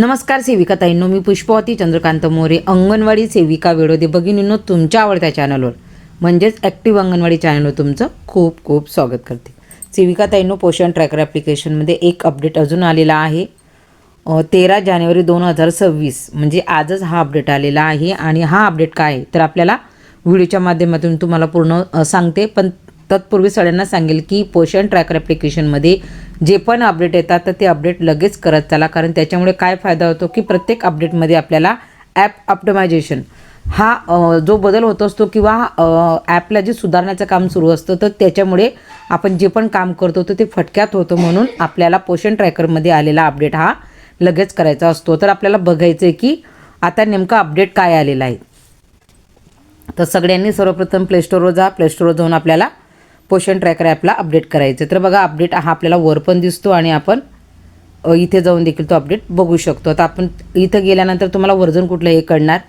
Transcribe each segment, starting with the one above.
नमस्कार सेविका ताईंनो मी पुष्पवती चंद्रकांत मोरे अंगणवाडी सेविका वेळोदे भगिनींनो तुमच्या आवडत्या चॅनलवर म्हणजेच ॲक्टिव्ह अंगणवाडी चॅनलवर तुमचं खूप खूप स्वागत करते. सेविका ताईंनो पोषण ट्रॅकर ॲप्लिकेशनमध्ये एक अपडेट अजून आलेला आहे. तेरा जानेवारी दोन हजार सव्वीस म्हणजे आजच हा अपडेट आलेला आहे आणि हा अपडेट काय आहे? तर आपल्याला व्हिडिओच्या माध्यमातून तुम्हाला पूर्ण सांगते. पण तत्पूर्वी सगळ्यांना सांगेल की पोषण ट्रॅकर ॲप्लिकेशनमध्ये जे पण अपडेट येतात तर ते अपडेट लगेच करत चला. कारण त्याच्यामुळे काय फायदा होतो की प्रत्येक अपडेटमध्ये आपल्याला ॲप ऑप्टमायझेशन हा जो बदल होत असतो किंवा ॲपला जे सुधारण्याचं काम सुरू असतं तर त्याच्यामुळे आपण जे पण काम करतो तर ते फटक्यात होतं म्हणून आपल्याला पोषण ट्रॅकरमध्ये आलेला अपडेट हा लगेच करायचा असतो. तर आपल्याला बघायचं आहे की आता नेमकं अपडेट काय आलेलं आहे. तर सगळ्यांनी सर्वप्रथम प्लेस्टोरवर जा. प्लेस्टोरवर जाऊन आपल्याला पोषण ट्रॅकर ॲपला अपडेट करायचं तर बघा अपडेट हा आपल्याला वर पण दिसतो आणि आपण इथे जाऊन देखील तो अपडेट बघू शकतो. आता आपण इथं गेल्यानंतर तुम्हाला वर्जन कुठलं हे कळणार.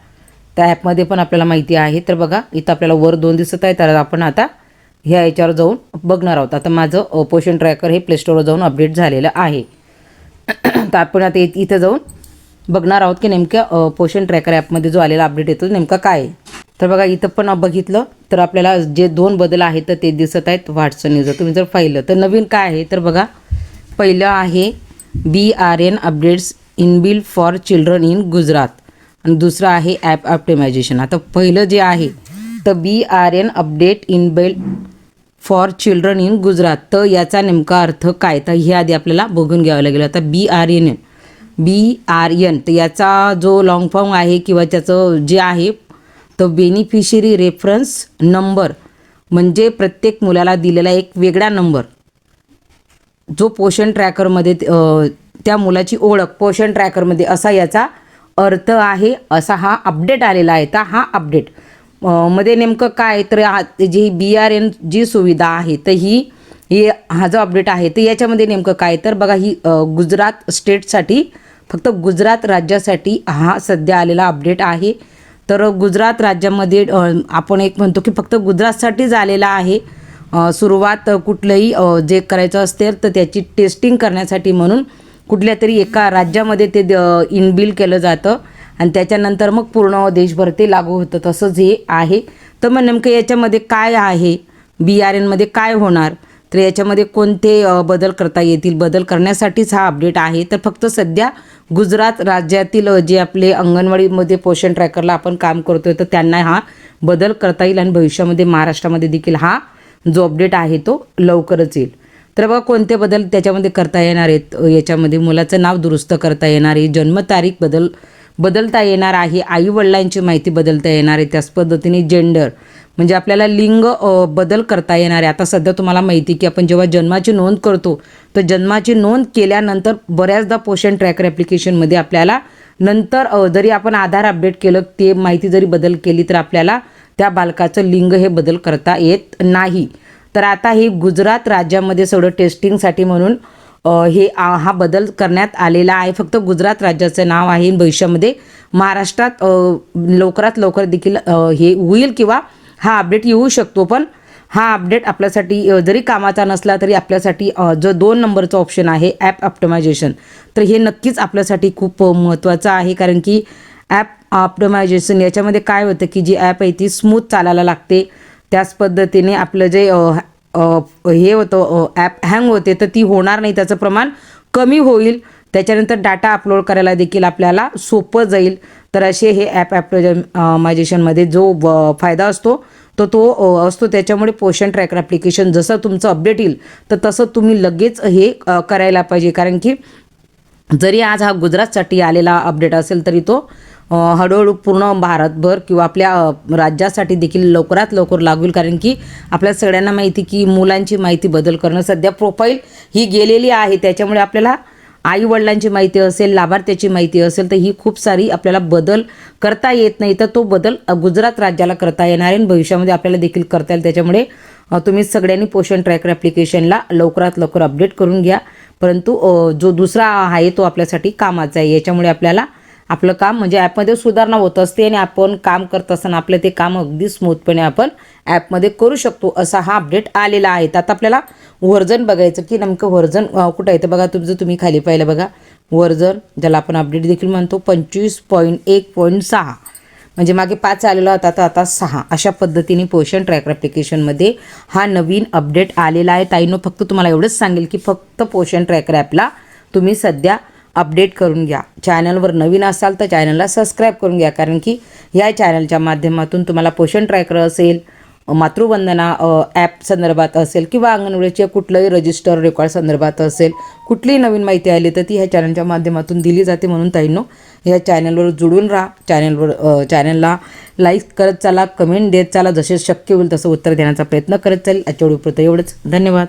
त्या ॲपमध्ये पण आपल्याला माहिती आहे. तर बघा इथं आपल्याला वर दोन दिसत आहे. तर आपण आता ह्या याच्यावर जाऊन बघणार आहोत. आता माझं पोषण ट्रॅकर हे प्लेस्टोरवर जाऊन अपडेट झालेलं आहे. तर आपण आता इथं जाऊन बघणार आहोत की नेमक्या पोषण ट्रॅकर ॲपमध्ये जो आलेला अपडेट येतो नेमका काय आहे. तर बघा इथं पण बघितलं तर आपल्याला जे दोन बदल आहेत तर ते दिसत आहेत व्हॉट्सअपने तुम्ही जर पाहिलं तर नवीन काय आहे तर बघा पहिलं आहे B R N updates in bill for children in Gujarat आणि दुसरं आहे ॲप ऑप्टिमायझेशन आता पहिलं जे आहे तर B R N update in bill for children in Gujarat तर याचा नेमका अर्थ काय? तर हे आधी आपल्याला बघून घ्यावं लागेल. आता B R N N B R N तर याचा जो लॉंग फॉर्म आहे किंवा त्याचं जे आहे तर बेनिफिशरी रेफरन्स नंबर म्हणजे प्रत्येक मुलाला दिलेला एक वेगळा नंबर जो पोषण ट्रॅकरमध्ये त्या मुलाची ओळख पोषण ट्रॅकरमध्ये असा याचा अर्थ आहे असा हा अपडेट आलेला आहे तर हा अपडेटमध्ये नेमकं काय तर G B R N G सुविधा आहे तर ही हे हा जो अपडेट आहे तर याच्यामध्ये नेमकं काय? तर बघा ही गुजरात स्टेटसाठी फक्त गुजरात राज्यासाठी हा सध्या आलेला अपडेट आहे. तर गुजरात राज्यामध्ये आपण एक म्हणतो की फक्त गुजरातसाठीच आलेला आहे. सुरुवात कुठलंही जे करायचं असते तर त्याची टेस्टिंग करण्यासाठी म्हणून कुठल्या तरी एका राज्यामध्ये ते इनबिल केलं जातं. आणि त्याच्यानंतर मग पूर्ण देशभर ते लागू होतं. तसंच हे आहे. तर मग नेमकं याच्यामध्ये काय आहे? बी आर एनमध्ये काय होणार? तर याच्यामध्ये कोणते बदल करता येतील? बदल करण्यासाठीच हा अपडेट आहे. तर फक्त सध्या गुजरात राज्यातील जे आपले अंगणवाडीमध्ये पोषण ट्रॅकरला आपण काम करतोय तर त्यांना हा बदल करता येईल आणि भविष्यामध्ये महाराष्ट्रामध्ये देखील हा जो अपडेट आहे तो लवकरच येईल. तर बघा कोणते बदल त्याच्यामध्ये करता येणार आहेत? याच्यामध्ये मुलाचं नाव दुरुस्त करता येणार आहे जन्मतारीख बदल बदलता येणार आहे आई वडिलांची माहिती बदलता येणार आहे त्याच पद्धतीने जेंडर म्हणजे आपल्याला लिंग बदल करता येणार. आहे आता सध्या तुम्हाला माहिती की आपण जेव्हा जन्माची नोंद करतो तर जन्माची नोंद केल्यानंतर बऱ्याचदा पोषण ट्रॅकर ॲप्लिकेशनमध्ये आपल्याला नंतर जरी आपण आधार अपडेट केलं ते माहिती जरी बदल केली तर आपल्याला त्या बालकाचं लिंग हे बदल करता येत नाही. तर आता हे गुजरात राज्यामध्ये सगळं टेस्टिंगसाठी म्हणून हे आ- हा बदल करण्यात आलेला आहे. फक्त गुजरात राज्याचं नाव आहे भविष्यामध्ये महाराष्ट्रात लवकरात लवकर देखील हे होईल किंवा हा अपडेट येऊ शकतो पण हा अपडेट आपल्यासाठी जरी कामाचा नसला तरी आपल्यासाठी जो दोन नंबरचं ऑप्शन आहे ॲप ऑप्टमायझेशन तर हे नक्कीच आपल्यासाठी खूप महत्त्वाचं आहे कारण की ॲप ऑप्टमायझेशन याच्यामध्ये काय होतं की जी ॲप आहे ती स्मूथ चालायला लागते. त्याच पद्धतीने आपलं जे हे होतं ॲप हँग होते तर ती होणार नाही त्याचं प्रमाण कमी होईल. त्याच्यानंतर डाटा अपलोड करायला देखील आपल्याला सोपं जाईल. तर असे हे ॲप ॲप्रोमायझेशनमध्ये जो ब- फायदा असतो तो तो असतो. त्याच्यामुळे पोषण ट्रॅकर ॲप्लिकेशन जसं तुमचं अपडेट येईल तर तसं तुम्ही लगेच हे करायला पाहिजे. कारण की जरी आज हा गुजरातसाठी आलेला अपडेट असेल तरी तो हळूहळू पूर्ण भारतभर किंवा आपल्या राज्यासाठी देखील लवकरात लवकर लागू होईल. कारण की आपल्या सगळ्यांना माहिती की मुलांची माहिती बदल करणं सध्या प्रोफाईल ही गेलेली आहे. त्याच्यामुळे आपल्याला आई वडिलांची माहिती असेल लाभार्थ्याची माहिती असेल तर ही खूप सारी आपल्याला बदल करता येत नाही. तर तो बदल गुजरात राज्याला करता येणार आहे आणि भविष्यामध्ये आपल्याला देखील करता येईल. त्याच्यामुळे तुम्ही सगळ्यांनी पोषण ट्रॅकर ॲप्लिकेशनला लवकरात लवकर अपडेट करून घ्या. परंतु जो दुसरा आहे तो आपल्यासाठी कामाचा आहे. याच्यामुळे आपल्याला आपलं काम म्हणजे ॲपमध्ये सुधारणा होत असते आणि आपण काम करत असताना आपलं ते काम अगदी स्मूथपणे आपण ॲपमध्ये करू शकतो असा हा अपडेट आलेला आहे. तर आता आपल्याला व्हर्जन बघायचं की नेमकं व्हर्जन कुठं आहे? तर बघा तुमचं तुम्ही खाली पाहिलं बघा. वर्जन ज्याला आपण अपडेट देखील म्हणतो पंचवीस पॉईंट एक पॉईंट सहा. म्हणजे मागे पाच आलेला होता तर आता सहा. अशा पद्धतीने पोषण ट्रॅकर ॲप्लिकेशनमध्ये हा नवीन अपडेट आलेला आहे. ताईनो फक्त तुम्हाला एवढंच सांगेल की फक्त पोषण ट्रॅकर ॲपला तुम्ही सध्या अपडेट करून घ्या. चॅनलवर नवीन असाल तर चॅनलला सबस्क्राईब करून घ्या. कारण की या चॅनलच्या माध्यमातून तुम्हाला पोषण ट्रॅकर असेल मातृवंदना ॲप संदर्भात असेल किंवा अंगणवाडीचे कुठलंही रजिस्टर रेकॉर्ड संदर्भात असेल कुठलीही नवीन माहिती आली तर ती ह्या चॅनलच्या माध्यमातून दिली जाते म्हणून ताईंनो या चॅनलवर जुळून राहा. चॅनलवर चॅनलला लाईक करत चाला कमेंट देत चाला. जसे शक्य होईल तसं उत्तर देण्याचा प्रयत्न करत चालेल आजच्या व्हिडिओपुरतं एवढंच. धन्यवाद.